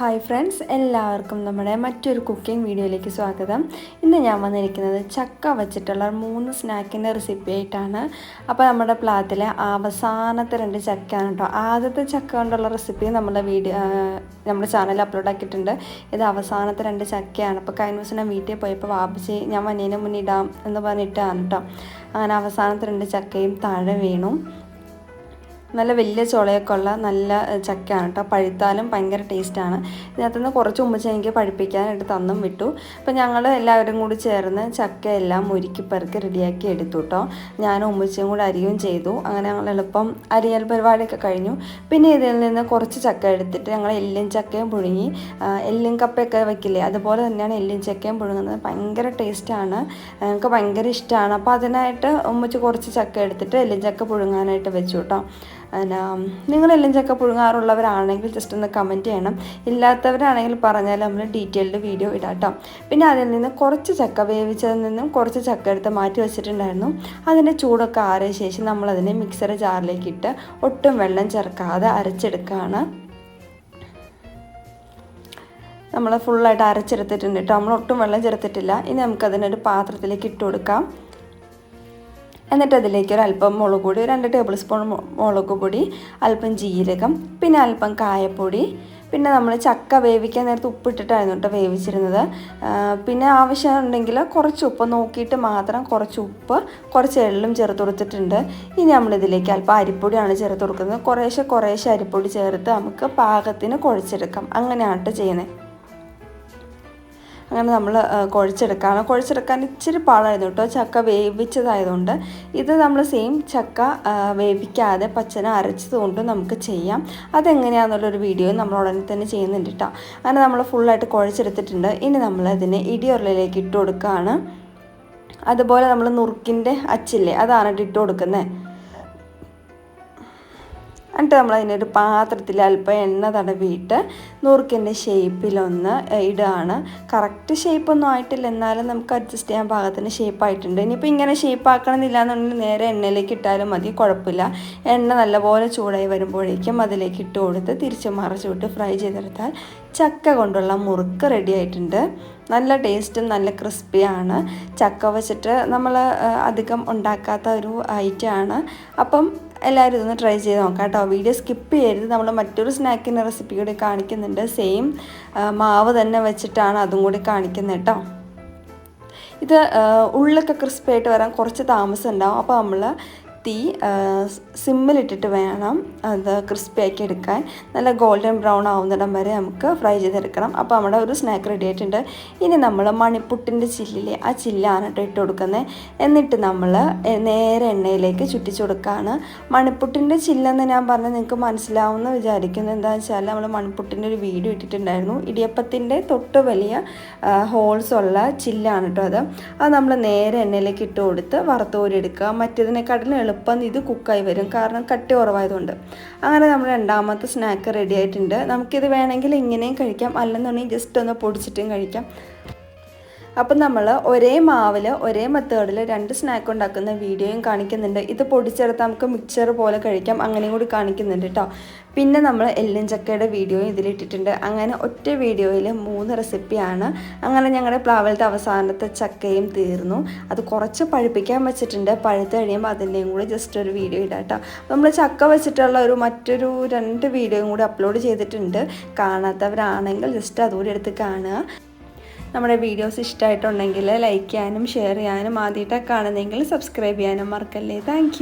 Hi friends എല്ലാവർക്കും നമ്മുടെ മറ്റൊരു കുക്കിംഗ് വീഡിയോയിലേക്ക് സ്വാഗതം. ഇന്ന് ഞാൻ വന്നിരിക്കുന്നത് ചക്ക വച്ചിട്ടുള്ള മൂന്ന് സ്നാക്കിന്റെ റെസിപ്പി ആയിട്ടാണ്. അപ്പോൾ നമ്മുടെ പ്ലാത്തിലെ അവസാനത്തെ രണ്ട് ചക്കയാണ് കേട്ടോ. ആദ്യത്തെ ചക്ക കൊണ്ടുള്ള റെസിപ്പി നമ്മുടെ വീഡിയോ നമ്മുടെ ചാനലിൽ അപ്ലോഡ് ആക്കിയിട്ടുണ്ട്. ഇത് അവസാനത്തെ രണ്ട് ചക്കയാണ്. അപ്പോൾ കഴിഞ്ഞ ദിവസം ഞാൻ വീട്ടിൽ പോയപ്പോൾ വാപ്പിച്ച് ഞാൻ വന്നതിന് മുന്നേ ഇടാം എന്ന് പറഞ്ഞിട്ടാണ് കേട്ടോ. അങ്ങനെ അവസാനത്തെ രണ്ട് ചക്കയും താഴെ വീണു. നല്ല വലിയ ചുളയൊക്കെ ഉള്ള നല്ല ചക്കയാണ് കേട്ടോ. പഴുത്താലും ഭയങ്കര ടേസ്റ്റാണ് ഇതിനകത്ത് നിന്ന് കുറച്ച് ഉമ്മച്ച എനിക്ക് പഴുപ്പിക്കാനായിട്ട് തന്നും വിട്ടു. അപ്പോൾ ഞങ്ങൾ എല്ലാവരും കൂടി ചേർന്ന് ചക്ക എല്ലാം ഒരുക്കി പെറുക്കി റെഡിയാക്കി എടുത്തു കേട്ടോ. ഞാനും ഉമ്മച്ചയും കൂടി അരിയും ചെയ്തു. അങ്ങനെ ഞങ്ങൾ എളുപ്പം അരിയൽ പരിപാടിയൊക്കെ കഴിഞ്ഞു. പിന്നെ ഇതിൽ നിന്ന് കുറച്ച് ചക്ക എടുത്തിട്ട് ഞങ്ങൾ എല്ലും ചക്കയും പുഴുങ്ങി എല്ലും കപ്പയൊക്കെ വെക്കില്ലേ? അതുപോലെ തന്നെയാണ് എല്ലും ചക്കയും പുഴുങ്ങുന്നത്. ഭയങ്കര ടേസ്റ്റാണ് ഞങ്ങൾക്ക് ഭയങ്കര ഇഷ്ടമാണ് അപ്പോൾ അതിനായിട്ട് ഉമ്മച്ച് കുറച്ച് ചക്ക എടുത്തിട്ട് എല്ലും ചക്ക പുഴുങ്ങാനായിട്ട് വെച്ചു കേട്ടോ. പിന്നെ നിങ്ങളെല്ലാം ചക്ക പുഴുങ്ങാറുള്ളവരാണെങ്കിൽ ജസ്റ്റ് ഒന്ന് കമന്റ് ചെയ്യണം. ഇല്ലാത്തവരാണെങ്കിൽ പറഞ്ഞാൽ നമ്മൾ ഡീറ്റെയിൽഡ് വീഡിയോ ഇടാട്ടോ. പിന്നെ അതിൽ നിന്ന് കുറച്ച് ചക്ക വേവിച്ചതിൽ നിന്നും കുറച്ച് ചക്ക എടുത്ത് മാറ്റി വെച്ചിട്ടുണ്ടായിരുന്നു. അതിന്റെ ചൂടൊക്കെ ആറിയ ശേഷം നമ്മളതിനെ മിക്സർ ജാറിലേക്ക് ഇട്ട് ഒട്ടും വെള്ളം ചേർക്കാതെ അരച്ചെടുക്കുകയാണ് നമ്മൾ ഫുള്ളായിട്ട് അരച്ചെടുത്തിട്ടുണ്ട് കേട്ടോ നമ്മൾ ഒട്ടും വെള്ളം ചേർത്തിട്ടില്ല. ഇനി നമുക്കതിനൊരു പാത്രത്തിലേക്ക് ഇട്ട് കൊടുക്കാം. എന്നിട്ട് അതിലേക്ക് ഒരു അല്പം മുളക് പൊടി രണ്ട് ടേബിൾ സ്പൂൺ മുളക് പൊടി അല്പം ജീരകം പിന്നെ അല്പം കായപ്പൊടി പിന്നെ നമ്മൾ ചക്ക വേവിക്കാൻ നേരത്ത് ഉപ്പിട്ടിട്ടായിരുന്നു കേട്ടോ വേവിച്ചിരുന്നത്. പിന്നെ ആവശ്യം ഉണ്ടെങ്കിൽ കുറച്ച് ഉപ്പ് നോക്കിയിട്ട് മാത്രം കുറച്ച് ഉപ്പ് കുറച്ച് എള്ളും ചേർത്ത് കൊടുത്തിട്ടുണ്ട്. ഇനി നമ്മളിതിലേക്ക് അല്പം അരിപ്പൊടിയാണ് ചേർത്ത് കൊടുക്കുന്നത്. കുറേശ്ശെ കുറേശ്ശെ അരിപ്പൊടി ചേർത്ത് നമുക്ക് പാകത്തിന് കുഴച്ചെടുക്കാം. അങ്ങനെയാണ് ചെയ്യുന്നത്. അങ്ങനെ നമ്മൾ കുഴച്ചെടുക്കുകയാണ് കുഴച്ചെടുക്കാൻ. ഇച്ചിരി പാടായിരുന്നു കേട്ടോ. ചക്ക വേവിച്ചതായതുകൊണ്ട്. ഇത് നമ്മൾ സെയിം ചക്ക വേവിക്കാതെ പച്ചന അരച്ചതുകൊണ്ട് നമുക്ക് ചെയ്യാം. അതെങ്ങനെയാണെന്നുള്ളൊരു വീഡിയോ നമ്മൾ ഉടനെ തന്നെ ചെയ്യുന്നുണ്ട് കേട്ടോ. അങ്ങനെ നമ്മൾ ഫുള്ളായിട്ട് കുഴച്ചെടുത്തിട്ടുണ്ട്. ഇനി നമ്മൾ അതിനെ ഇടിയുറലിലേക്ക് ഇട്ട് കൊടുക്കുകയാണ്. അതുപോലെ നമ്മൾ നുറുക്കിന്റെ അച്ചില്ലേ അതാണ് ഇട്ട് കൊടുക്കുന്നത്. എന്നിട്ട് നമ്മൾ അതിനൊരു പാത്രത്തിൽ അല്പം എണ്ണ തടവിയിട്ട് നുറുക്കിന്റെ ഷേപ്പിലൊന്ന് ഇടുകയാണ് കറക്റ്റ് ഷേപ്പൊന്നും ആയിട്ടില്ല. എന്നാലും നമുക്ക് അഡ്ജസ്റ്റ് ചെയ്യാൻ പാകത്തിന് ഷേപ്പായിട്ടുണ്ട്. ഇനിയിപ്പോൾ ഇങ്ങനെ ഷേപ്പ് ആക്കണമെന്നില്ല എന്നുണ്ടെങ്കിൽ നേരെ എണ്ണയിലേക്ക് ഇട്ടാലും മതി. കുഴപ്പമില്ല. എണ്ണ നല്ലപോലെ ചൂടായി വരുമ്പോഴേക്കും അതിലേക്ക് ഇട്ട് കൊടുത്ത് തിരിച്ച് മറച്ചു വിട്ട് ഫ്രൈ ചെയ്തെടുത്താൽ ചക്ക കൊണ്ടുള്ള മുറുക്ക് റെഡി ആയിട്ടുണ്ട്. നല്ല ടേസ്റ്റും നല്ല ക്രിസ്പിയാണ് ചക്ക വെച്ചിട്ട് നമ്മൾ അധികം ഉണ്ടാക്കാത്ത ഒരു ഐറ്റമാണ് അപ്പം എല്ലാവരും ഇതൊന്ന് ട്രൈ ചെയ്ത് നോക്കാം കേട്ടോ. വീഡിയോ സ്കിപ്പ് ചെയ്യരുത്. നമ്മൾ മറ്റൊരു സ്നാക്കിന്റെ റെസിപ്പി കൂടി കാണിക്കുന്നുണ്ട്. സെയിം മാവ് തന്നെ വെച്ചിട്ടാണ് അതും കൂടി കാണിക്കുന്നത് കേട്ടോ. ഇത് ഉള്ളൊക്കെ ക്രിസ്പി വരാൻ കുറച്ച് താമസം ഉണ്ടാവും. അപ്പോൾ നമ്മൾ തീ സിമ്മിലിട്ടിട്ട് വേണം അത് ക്രിസ്പി ആക്കി എടുക്കാൻ. നല്ല ഗോൾഡൻ ബ്രൗൺ ആവുന്നിടം വരെ നമുക്ക് ഫ്രൈ ചെയ്തെടുക്കണം. അപ്പോൾ നമ്മുടെ ഒരു സ്നാക്ക് റെഡി ആയിട്ടുണ്ട്. ഇനി നമ്മൾ മണിപ്പുട്ടിന്റെ ചില്ലിലെ ആ ചില്ലാണ് കേട്ടോ ഇട്ട് കൊടുക്കുന്നത്. എന്നിട്ട് നമ്മൾ നേരെ എണ്ണയിലേക്ക് ചുറ്റിച്ചു കൊടുക്കുകയാണ്. മണിപ്പുട്ടിന്റെ ചില്ലെന്ന് ഞാൻ പറഞ്ഞാൽ നിങ്ങൾക്ക് മനസ്സിലാവുമെന്ന് വിചാരിക്കുന്നു. എന്താണെന്ന് വെച്ചാൽ നമ്മൾ മണിപ്പുട്ടിന്റെ ഒരു വീഡിയോ ഇട്ടിട്ടുണ്ടായിരുന്നു. ഇടിയപ്പത്തിന്റെ തൊട്ട് വലിയ ഹോൾസ് ഉള്ള ചില്ലാണ് കേട്ടോ അത്. അത് നമ്മൾ നേരെ എണ്ണയിലേക്ക് ഇട്ട് കൊടുത്ത് വറുത്തോരി എടുക്കുക മറ്റേതിനെക്കാട്ടിലും എളുപ്പം ഇത് കുക്കായി വരും. കാരണം കട്ടി കുറവായതുകൊണ്ട്. അങ്ങനെ നമ്മൾ രണ്ടാമത്തെ സ്നാക്ക് റെഡി ആയിട്ടുണ്ട്. നമുക്കിത് വേണമെങ്കിൽ ഇങ്ങനെയും കഴിക്കാം. അല്ലെന്നുണ്ടെങ്കിൽ ജസ്റ്റ് ഒന്ന് പൊടിച്ചിട്ടും കഴിക്കാം. അപ്പം നമ്മൾ ഒരേ മാവിൽ ഒരേ മെത്തേഡിൽ രണ്ട് സ്നാക്ക് ഉണ്ടാക്കുന്ന വീഡിയോയും കാണിക്കുന്നുണ്ട്. ഇത് പൊടിച്ചെടുത്ത് നമുക്ക് മിക്സർ പോലെ കഴിക്കാം. അങ്ങനെയും കൂടി കാണിക്കുന്നുണ്ട് കേട്ടോ പിന്നെ നമ്മൾ എല്ലും ചക്കയുടെ വീഡിയോയും ഇതിലിട്ടിട്ടുണ്ട്. അങ്ങനെ ഒറ്റ വീഡിയോയിൽ മൂന്ന് റെസിപ്പിയാണ് അങ്ങനെ ഞങ്ങളുടെ പ്ലാവലത്തെ അവസാനത്തെ ചക്കയും തീർന്നു. അത് കുറച്ച് പഴുപ്പിക്കാൻ വെച്ചിട്ടുണ്ട്. പഴുത്ത് കഴിയുമ്പോൾ അതിന്റെയും കൂടി ജസ്റ്റ് ഒരു വീഡിയോ ഇടാം കേട്ടോ നമ്മൾ ചക്ക വെച്ചിട്ടുള്ള ഒരു മറ്റൊരു രണ്ട് വീഡിയോയും കൂടി അപ്ലോഡ് ചെയ്തിട്ടുണ്ട്. കാണാത്തവരാണെങ്കിൽ ജസ്റ്റ് അതുകൂടി എടുത്ത് കാണുക. നമ്മുടെ വീഡിയോസ് ഇഷ്ടമായിട്ടുണ്ടെങ്കിൽ ലൈക്ക് ചെയ്യാനും ഷെയർ ചെയ്യാനും ആദ്യമായിട്ടൊക്കെ കാണുന്നെങ്കിൽ സബ്സ്ക്രൈബ് ചെയ്യാനും മറക്കല്ലേ. താങ്ക്